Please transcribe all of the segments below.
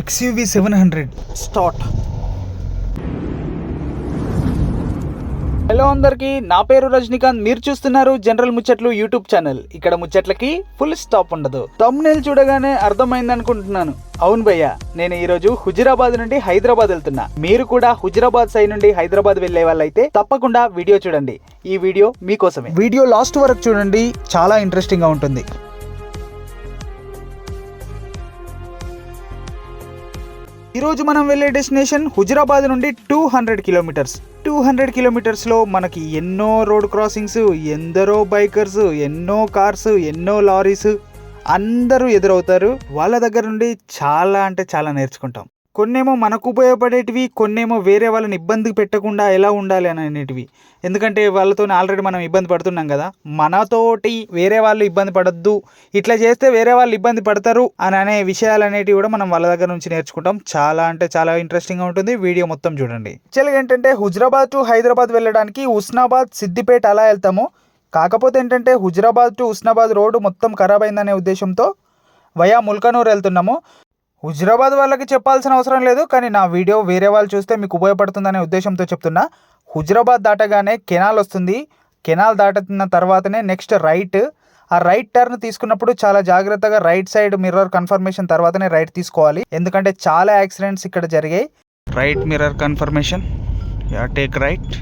XUV seven hundred. Start. Hello అందరికీ నా పేరు రజనీకాంత్. మీరు చూస్తున్నారు జనరల్ ముచ్చట్లు యూట్యూబ్ ఛానల్. ఇక్కడ ముచ్చట్లకి ఫుల్ స్టాప్ ఉండదు. తమ్నేల్ చూడగానే అర్థమైంది అనుకుంటున్నాను. అవును భయ్య నేను ఈ రోజు హుజురాబాద్ నుండి హైదరాబాద్ వెళ్తున్నా. మీరు కూడా హుజురాబాద్ సైడ్ నుండి హైదరాబాద్ వెళ్ళే వాళ్ళైతే తప్పకుండా వీడియో చూడండి. ఈ వీడియో మీకోసమే. వీడియో లాస్ట్ వరకు చూడండి చాలా ఇంట్రెస్టింగ్గా ఉంటుంది. ఈరోజు మనం వెళ్ళే డెస్టినేషన్ హుజురాబాద్ నుండి two hundred kilometres. Two hundred కిలోమీటర్స్లో మనకి ఎన్నో రోడ్ క్రాసింగ్స్ ఎందరో బైకర్స్ ఎన్నో కార్స్ ఎన్నో లారీస్ అందరూ ఎదురవుతారు. వాళ్ళ దగ్గర నుండి చాలా అంటే చాలా నేర్చుకుంటాం. కొన్నేమో మనకు ఉపయోగపడేటివి కొన్నేమో వేరే వాళ్ళని ఇబ్బంది పెట్టకుండా ఎలా ఉండాలి అని అనేటివి. ఎందుకంటే వాళ్ళతో ఆల్రెడీ మనం ఇబ్బంది పడుతున్నాం కదా. మనతోటి వేరే వాళ్ళు ఇబ్బంది పడద్దు ఇట్లా చేస్తే వేరే వాళ్ళు ఇబ్బంది పడతారు అని అనే విషయాలు అనేటివి కూడా మనం వాళ్ళ దగ్గర నుంచి నేర్చుకుంటాం. చాలా అంటే చాలా ఇంట్రెస్టింగ్గా ఉంటుంది. వీడియో మొత్తం చూడండి. యాక్చువల్గా ఏంటంటే హుజరాబాద్ టు హైదరాబాద్ వెళ్ళడానికి ఉస్నాబాద్ సిద్దిపేట అలా వెళ్తాము. కాకపోతే ఏంటంటే హుజరాబాద్ టు ఉస్నాబాద్ రోడ్డు మొత్తం ఖరాబ్ అయిందనే ఉద్దేశంతో వయా ముల్కనూర్ వెళ్తున్నాము. హుజరాబాద్ వాళ్ళకి చెప్పాల్సిన అవసరం లేదు కానీ నా వీడియో వేరే వాళ్ళు చూస్తే మీకు ఉపయోగపడుతుందనే ఉద్దేశంతో చెప్తున్నా. హుజరాబాద్ దాటగానే కెనాల్ వస్తుంది. కెనాల్ దాటుతున్న తర్వాతనే నెక్స్ట్ రైట్. ఆ రైట్ టర్న్ తీసుకున్నప్పుడు చాలా జాగ్రత్తగా రైట్ సైడ్ మిర్రర్ కన్ఫర్మేషన్ తర్వాతనే రైట్ తీసుకోవాలి. ఎందుకంటే చాలా యాక్సిడెంట్స్ ఇక్కడ జరిగాయి. Right mirror confirmation. Yeah take right.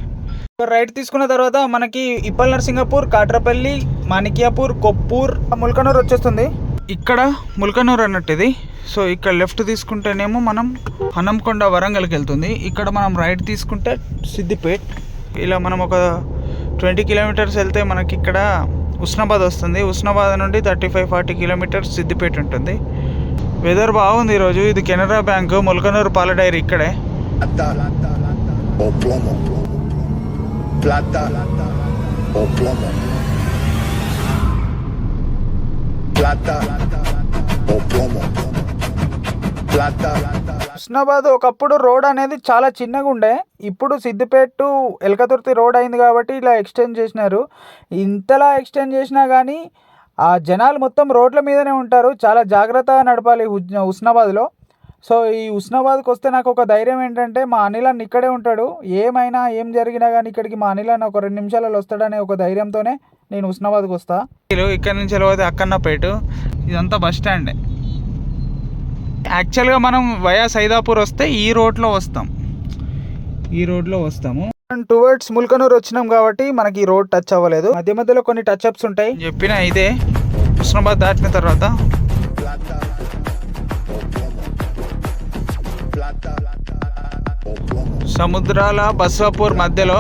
Right తీసుకున్న తర్వాత మనకి ఇప్పల్ నరసింగపూర్ కాట్రపల్లి మాణిక్యాపూర్ కొప్పూర్ ముల్కనూర్ వచ్చేస్తుంది. ఇక్కడ ముల్కనూర్ అన్నట్టు ఇది సో ఇక్కడ లెఫ్ట్ తీసుకుంటేనేమో మనం హనంకొండ వరంగల్కి వెళ్తుంది. ఇక్కడ మనం రైట్ తీసుకుంటే సిద్దిపేట్. ఇలా మనం ఒక ట్వంటీ కిలోమీటర్స్ వెళ్తే మనకి ఇక్కడ ఉస్నాబాద్ వస్తుంది. ఉస్నాబాద్ నుండి thirty five forty kilometres Siddipet ఉంటుంది. వెదర్ బాగుంది ఈరోజు ఇది కెనరా బ్యాంకు ముల్కనూరు పాల డైరీ ఇక్కడే. plata Plata. o plomo. Plata. Husnabad ఒకప్పుడు రోడ్ అనేది చాలా చిన్నగా ఉండే. ఇప్పుడు సిద్దిపేట టు ఎలకతుర్తి రోడ్ అయింది కాబట్టి ఇలా ఎక్స్టెండ్ చేసినారు. ఇంతలా ఎక్స్టెండ్ చేసినా కానీ ఆ జనాలు మొత్తం రోడ్ల మీదనే ఉంటారు. చాలా జాగ్రత్తగా నడపాలి హుజ్ హుస్నాబాద్లో. సో ఈ హుస్నాబాద్కి వస్తే నాకు ఒక ధైర్యం ఏంటంటే మా అనిల్ అన్న ఇక్కడే ఉంటాడు. ఏమైనా ఏం జరిగినా కానీ ఇక్కడికి మా అనిల్ అన్న ఒక రెండు నిమిషాలలో వస్తాడనే ఒక ధైర్యంతోనే నేను హుస్నాబాద్కి వస్తా. ఇక్కడ నుంచి వెళ్ళిపోతే అక్కన్నపేట. ఇదంతా బస్ స్టాండే. యాక్చువల్గా మనం వయా సైదాపూర్ వస్తే ఈ రోడ్లో వస్తాం. ఈ రోడ్లో వస్తాము. టువర్డ్స్ ముల్కనూరు వచ్చినాం కాబట్టి మనకి ఈ రోడ్ టచ్ అవ్వలేదు. మధ్య మధ్యలో కొన్ని టచ్ అప్స్ ఉంటాయి. చెప్పిన ఇదే. హుస్నాబాద్ దాటిన తర్వాత సముద్రాల బస్వాపూర్ మధ్యలో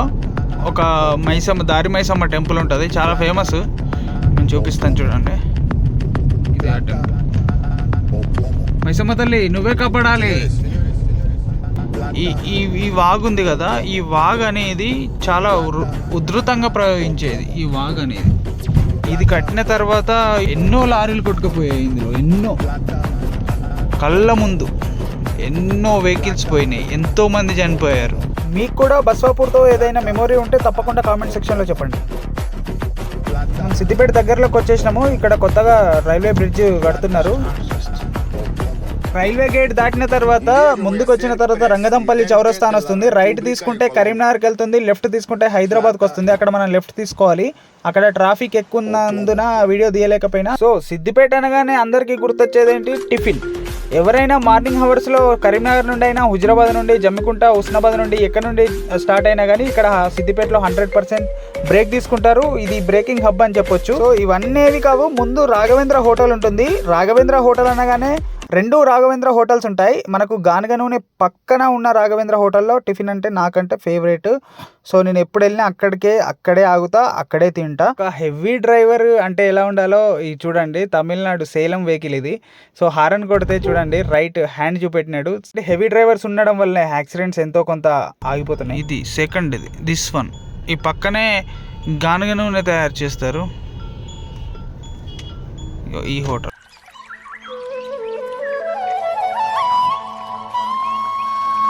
ఒక మైసమ్మ దారి మైసమ్మ టెంపుల్ ఉంటుంది. చాలా ఫేమస్ నేను చూపిస్తాను చూడండి. ఇది ఆ టెంపుల్. మైసమ్మ తల్లి నువ్వే కాపాడాలి. ఈ ఈ ఈ వాగు ఉంది కదా ఈ వాగ్ అనేది చాలా ఉధృతంగా ప్రయోగించేది. ఈ వాగ్ అనేది. ఇది కట్టిన తర్వాత ఎన్నో లారీలు కొట్టుకుపోయాయి ఇందులో ఎన్నో. కళ్ళ ముందు. ఎన్నో వెహికల్స్ పోయినాయి. ఎంతో మంది చనిపోయారు. మీకు కూడా బస్వాపూర్తో ఏదైనా మెమొరీ ఉంటే తప్పకుండా కామెంట్ సెక్షన్లో చెప్పండి. మనం సిద్దిపేట దగ్గరలోకి వచ్చేసినాము. ఇక్కడ కొత్తగా రైల్వే బ్రిడ్జ్ కడుతున్నారు. రైల్వే గేట్ దాటిన తర్వాత ముందుకు వచ్చిన తర్వాత రంగదంపల్లి చౌరస్థాన్ వస్తుంది. రైట్ తీసుకుంటే కరీంనగర్కి వెళ్తుంది. లెఫ్ట్ తీసుకుంటే హైదరాబాద్కి వస్తుంది. అక్కడ మనం లెఫ్ట్ తీసుకోవాలి. అక్కడ ట్రాఫిక్ ఎక్కువ ఉన్నందున వీడియో తీయలేకపోయినా. సో సిద్దిపేట అనగానే అందరికీ గుర్తొచ్చేది ఏంటి టిఫిన్. ఎవరైనా మార్నింగ్ హవర్స్లో కరీంనగర్ నుండి అయినా హుజరాబాద్ నుండి జమ్మికుంట ఉస్నాబాద్ నుండి ఎక్కడి నుండి స్టార్ట్ అయినా కానీ ఇక్కడ సిద్దిపేటలో హండ్రెడ్ పర్సెంట్ బ్రేక్ తీసుకుంటారు. ఇది బ్రేకింగ్ హబ్ అని చెప్పొచ్చు. సో ఇవన్నీ కావు. ముందు రాఘవేంద్ర హోటల్ ఉంటుంది. రాఘవేంద్ర హోటల్ అనగానే రెండు రాఘవేంద్ర హోటల్స్ ఉంటాయి. మనకు గానుగ నూనె పక్కన ఉన్న రాఘవేంద్ర హోటల్లో టిఫిన్ అంటే నాకంటే ఫేవరెట్. సో నేను ఎప్పుడు వెళ్ళినా అక్కడికే అక్కడే ఆగుతా అక్కడే తింటా. ఒక హెవీ డ్రైవర్ అంటే ఎలా ఉండాలో ఇది చూడండి తమిళనాడు సేలం వెహికల్ ఇది. సో హారన్ కొడితే చూడండి రైట్ హ్యాండ్ చూపెట్టినాడు. హెవీ డ్రైవర్స్ ఉండడం వల్ల యాక్సిడెంట్స్ ఎంతో కొంత ఆగిపోతున్నాయి. ఇది సెకండ్ ఇది దిస్ వన్. ఈ పక్కనే గానుగ నూనె తయారు చేస్తారు. ఈ హోటల్.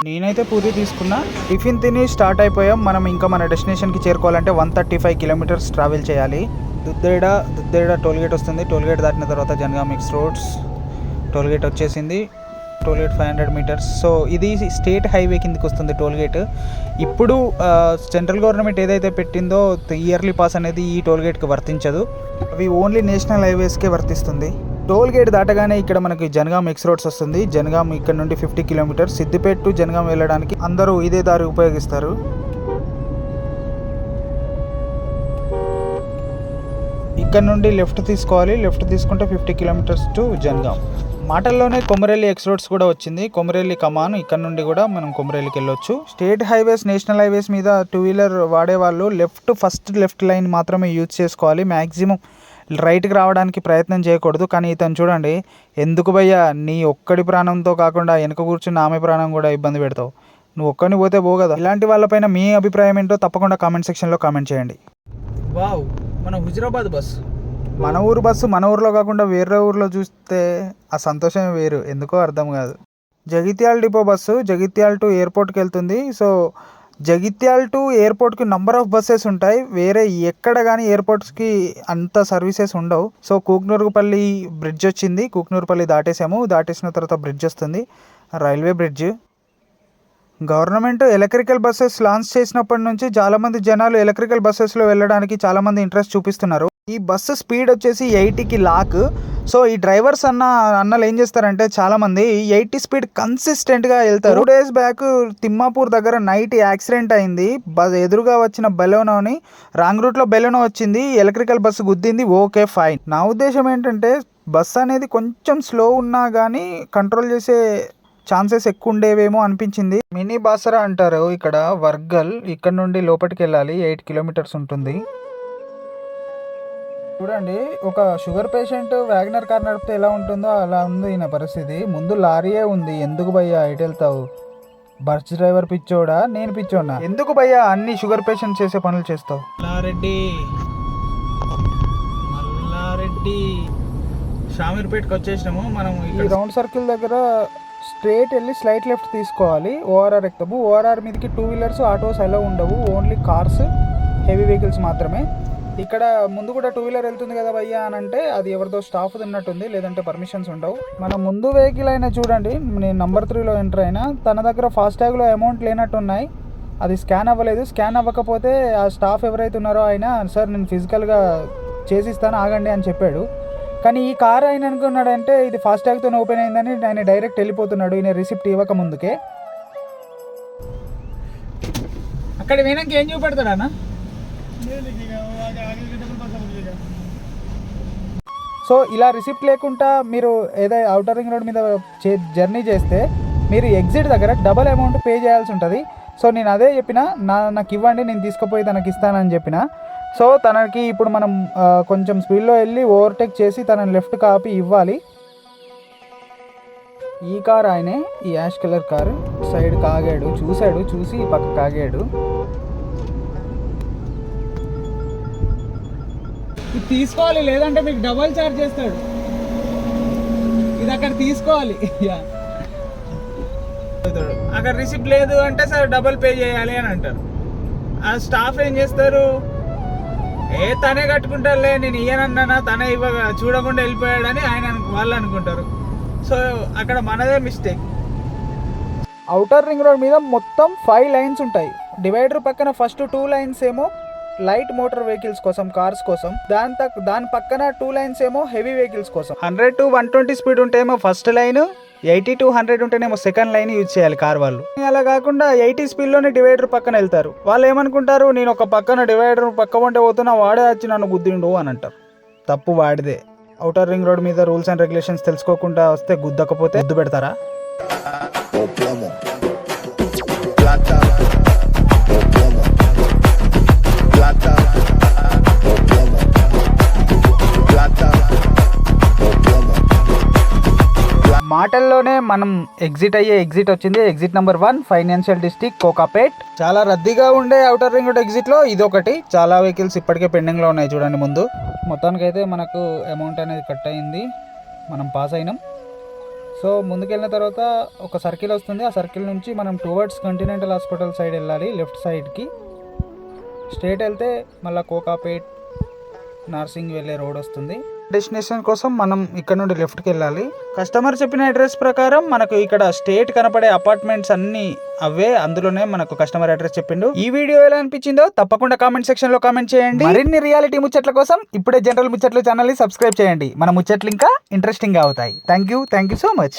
నేనైతే పూరి తీసుకున్నా. టిఫిన్ తిని స్టార్ట్ అయిపోయాం. మనం ఇంకా మన డెస్టినేషన్కి చేరుకోవాలంటే one thirty five kilometres travel చేయాలి. దుద్దేడ దుద్దేడ టోల్గేట్ వస్తుంది. టోల్గేట్ దాటిన తర్వాత జనగా మిక్స్ రోడ్స్. టోల్గేట్ వచ్చేసింది. Toll gate five hundred metres. So ఇది స్టేట్ హైవే కిందకి వస్తుంది టోల్గేట్. ఇప్పుడు సెంట్రల్ గవర్నమెంట్ ఏదైతే పెట్టిందో ఇయర్లీ పాస్ అనేది ఈ టోల్గేట్కి వర్తించదు. అవి ఓన్లీ నేషనల్ హైవేస్కే వర్తిస్తుంది. టోల్ గేట్ దాటగానే ఇక్కడ మనకి జనగాం ఎక్స్ రోడ్స్ వస్తుంది. జనగాం ఇక్కడ నుండి fifty kilometres Siddipet to Jangaon వెళ్ళడానికి అందరూ ఇదే దారి ఉపయోగిస్తారు. ఇక్కడ నుండి లెఫ్ట్ తీసుకోవాలి. లెఫ్ట్ తీసుకుంటే ఫిఫ్టీ కిలోమీటర్స్ టు జనగాం. మాటల్లోనే కొమరెల్లి ఎక్స్ రోడ్స్ కూడా వచ్చింది. కొమరెల్లి కమాన్ ఇక్కడ నుండి కూడా మనం కొమరెల్లికి వెళ్ళొచ్చు. స్టేట్ హైవేస్ నేషనల్ హైవేస్ మీద టూ వీలర్ వాడే వాళ్ళు లెఫ్ట్ ఫస్ట్ లెఫ్ట్ లైన్ మాత్రమే యూజ్ చేసుకోవాలి. మ్యాక్సిమం రైట్కి రావడానికి ప్రయత్నం చేయకూడదు. కానీ ఇతను చూడండి ఎందుకు భయ్యా నీ ఒక్కడి ప్రాణంతో కాకుండా వెనక కూర్చున్న ఆమె ప్రాణం కూడా ఇబ్బంది పెడతావు. నువ్వు ఒక్కడిని పోతే పో కదా. ఇలాంటి వాళ్ళపైన మీ అభిప్రాయం ఏంటో తప్పకుండా కామెంట్ సెక్షన్లో కామెంట్ చేయండి. వావ్ మన హుజరాబాద్ బస్సు మన ఊరు బస్సు మన ఊర్లో కాకుండా వేరే ఊర్లో చూస్తే ఆ సంతోషమే వేరు. ఎందుకో అర్థం కాదు. Jagtial depot bus Jagtial to ఎయిర్పోర్ట్కి వెళ్తుంది. సో జగిత్యాల టు ఎయిర్పోర్ట్కి నంబర్ ఆఫ్ బస్సెస్ ఉంటాయి. వేరే ఎక్కడ కానీ ఎయిర్పోర్ట్స్కి అంత సర్వీసెస్ ఉండవు. సో కూక్నూరుపల్లి బ్రిడ్జ్ వచ్చింది. కూక్నూరుపల్లి దాటేసాము. దాటేసిన తర్వాత బ్రిడ్జ్ వస్తుంది. Railway bridge government electrical buses launch చేసినప్పటి నుంచి చాలామంది జనాలు ఎలక్ట్రికల్ బస్సెస్లో వెళ్ళడానికి చాలామంది ఇంట్రెస్ట్ చూపిస్తున్నారు. ఈ బస్సు స్పీడ్ వచ్చేసి ఎయిటీకి లాక్ సో ఈ డ్రైవర్స్ అన్న అన్నలు ఏం చేస్తారంటే చాలా మంది ఎయిటీ స్పీడ్ కన్సిస్టెంట్గా వెళ్తారు. టూ డేస్ బ్యాక్ తిమ్మాపూర్ దగ్గర నైట్ యాక్సిడెంట్ అయింది. ఎదురుగా వచ్చిన బెలోనోని రాంగ్ రూట్లో బెలోనో వచ్చింది. ఎలక్ట్రికల్ బస్సు గుద్దింది. ఓకే ఫైన్ నా ఉద్దేశం ఏంటంటే బస్ అనేది కొంచెం స్లో ఉన్నా కానీ కంట్రోల్ చేసే ఛాన్సెస్ ఎక్కువ ఉండేవేమో అనిపించింది. మినీ బాసరా అంటారు. ఇక్కడ వర్గల్ ఇక్కడ నుండి లోపలికి వెళ్ళాలి. ఎయిట్ కిలోమీటర్స్ ఉంటుంది. చూడండి ఒక షుగర్ పేషెంట్ వ్యాగనర్ కార్ నడిపితే ఎలా ఉంటుందో అలా ఉంది ఈయన పరిస్థితి. ముందు లారీయే ఉంది. ఎందుకు భయ్యా ఎటు వెళ్తావు? బస్ డ్రైవర్ పిచ్చోడా? నేను పిచ్చోడా ఎందుకు భయ్యా అన్ని షుగర్ పేషెంట్ చేసే పనులు చేస్తావు? మల్లారెడ్డి. మల్లారెడ్డి. షామీర్పేటకి వచ్చేసినాము. మనం ఈ రౌండ్ సర్కిల్ దగ్గర స్ట్రేట్ వెళ్ళి స్లైట్ లెఫ్ట్ తీసుకోవాలి. ఓఆర్ఆర్ ఎక్కుతాము. ఓఆర్ఆర్ మీదకి టూ వీలర్స్ ఆటోస్ ఎలా ఉండవు. ఓన్లీ కార్స్ హెవీ వెహికల్స్ మాత్రమే. ఇక్కడ ముందు కూడా టూ వీలర్ వెళ్తుంది కదా భయ్యా అని అంటే అది ఎవరిదో స్టాఫ్ ఉన్నట్టుంది లేదంటే పర్మిషన్స్ ఉండవు. మన ముందు వెహికల్ అయినా చూడండి నేను నంబర్ త్రీలో ఎంటర్ అయినా తన దగ్గర ఫాస్టాగ్లో అమౌంట్ లేనట్టు ఉన్నాయి అది స్కాన్ అవ్వలేదు. స్కాన్ అవ్వకపోతే ఆ స్టాఫ్ ఎవరైతే ఉన్నారో ఆయన సార్ నేను ఫిజికల్గా చేసిస్తాను ఆగండి అని చెప్పాడు. కానీ ఈ కార్ ఆయన అనుకున్నాడంటే ఇది ఫాస్టాగ్తో ఓపెన్ అయిందని ఆయన డైరెక్ట్ వెళ్ళిపోతున్నాడు ఈయన రిసిప్ట్ ఇవ్వక ముందుకే. అక్కడ పోయినాక ఏం చూపెడతాడన్నా సో ఇలా రిసిప్ట్ లేకుండా మీరు ఏదో అవుటర్ రింగ్ రోడ్ మీద చే జర్నీ చేస్తే మీరు ఎగ్జిట్ దగ్గర డబల్ అమౌంట్ పే చేయాల్సి ఉంటుంది. సో నేను అదే చెప్పిన నా నాకు ఇవ్వండి నేను తీసుకుపోయి తనకి ఇస్తానని చెప్పిన. సో తనకి ఇప్పుడు మనం కొంచెం స్పీడ్లో వెళ్ళి ఓవర్టేక్ చేసి తనని లెఫ్ట్ కాపీ ఇవ్వాలి. ఈ కార్ ఆయనే ఈ యాష్ కలర్ కారు సైడ్ కాగాడు చూశాడు చూసి పక్క కాగాడు. ఇది తీసుకోవాలి లేదంటే మీకు డబల్ చార్జ్ చేస్తాడు. ఇది అక్కడ తీసుకోవాలి. అక్కడ రిసిప్ట్ లేదు అంటే సార్ డబల్ పే చేయాలి అని అంటారు. ఆ స్టాఫ్ ఏం చేస్తారు? ఏ తనే కట్టుకుంటారులే నేను ఇయ్యనన్నా తనే ఇవ్వగా చూడకుండా వెళ్ళిపోయాడని ఆయన వాళ్ళు అనుకుంటారు. సో అక్కడ మనదే మిస్టేక్ అవుటర్ రింగ్ రోడ్ మీద మొత్తం ఫైవ్ లైన్స్ ఉంటాయి. డివైడర్ పక్కన ఫస్ట్ టూ లైన్స్ ఏమో లైట్ మోటార్ వెహికల్స్ కోసం కార్స్ కోసం. దాని తక్ దాని పక్కన టూ లైన్స్ ఏమో హెవీ వెహికల్స్ కోసం. Hundred to one twenty speed ఉంటేమో first line eighty to hundred ఉంటేనేమో సెకండ్ లైన్ యూజ్ చేయాలి కార్ వాళ్ళు. అలా కాకుండా ఎయిటీ స్పీడ్లోనే డివైడర్ పక్కన వెళ్తారు. వాళ్ళు ఏమనుకుంటారు నేను ఒక పక్కన డివైడర్ పక్క ఉంటే పోతున్నా వాడే వచ్చి నన్ను గుద్దిండు అని అంటారు. తప్పు వాడిదే. అవుటర్ రింగ్ రోడ్ మీద రూల్స్ అండ్ రెగ్యులేషన్స్ తెలుసుకోకుండా వస్తే గుద్దకపోతే గుద్దు పెడతారా? మాటల్లోనే మనం ఎగ్జిట్ అయ్యే ఎగ్జిట్ వచ్చింది. Exit number one financial district Kokapet చాలా రద్దీగా ఉండే అవుటర్ రింగ్ రోడ్ ఎగ్జిట్లో ఇది ఒకటి చాలా వెహికల్స్ ఇప్పటికే పెండింగ్లో ఉన్నాయి చూడండి ముందు. మొత్తానికైతే మనకు అమౌంట్ అనేది కట్ అయింది. మనం పాస్ అయినాం. సో ముందుకెళ్ళిన తర్వాత ఒక సర్కిల్ వస్తుంది. ఆ సర్కిల్ నుంచి మనం టువర్డ్స్ కంటినెంటల్ హాస్పిటల్ సైడ్ వెళ్ళాలి లెఫ్ట్ సైడ్కి స్ట్రేట్ వెళ్తే మళ్ళీ కోకాపేట్ నర్సింగ్ వెళ్ళే రోడ్ వస్తుంది. డెస్టినేషన్ కోసం మనం ఇక్కడ నుండి లెఫ్ట్కి వెళ్ళాలి. కస్టమర్ చెప్పిన అడ్రస్ ప్రకారం మనకు ఇక్కడ స్టేట్ కనపడే అపార్ట్మెంట్స్ అన్ని అవే. అందులోనే మనకు కస్టమర్ అడ్రస్ చెప్పిండు. ఈ వీడియో ఎలా అనిపించిందో తప్పకుండా కామెంట్ సెక్షన్లో కామెంట్ చేయండి. మరిన్ని రియాలిటీ ముచ్చట్ల కోసం ఇప్పుడే జనరల్ ముచ్చట్లు ఛానల్ని సబ్స్క్రైబ్ చేయండి. మన ముచ్చట్లు ఇంకా ఇంట్రెస్టింగ్ అవుతాయి. Thank you thank you so much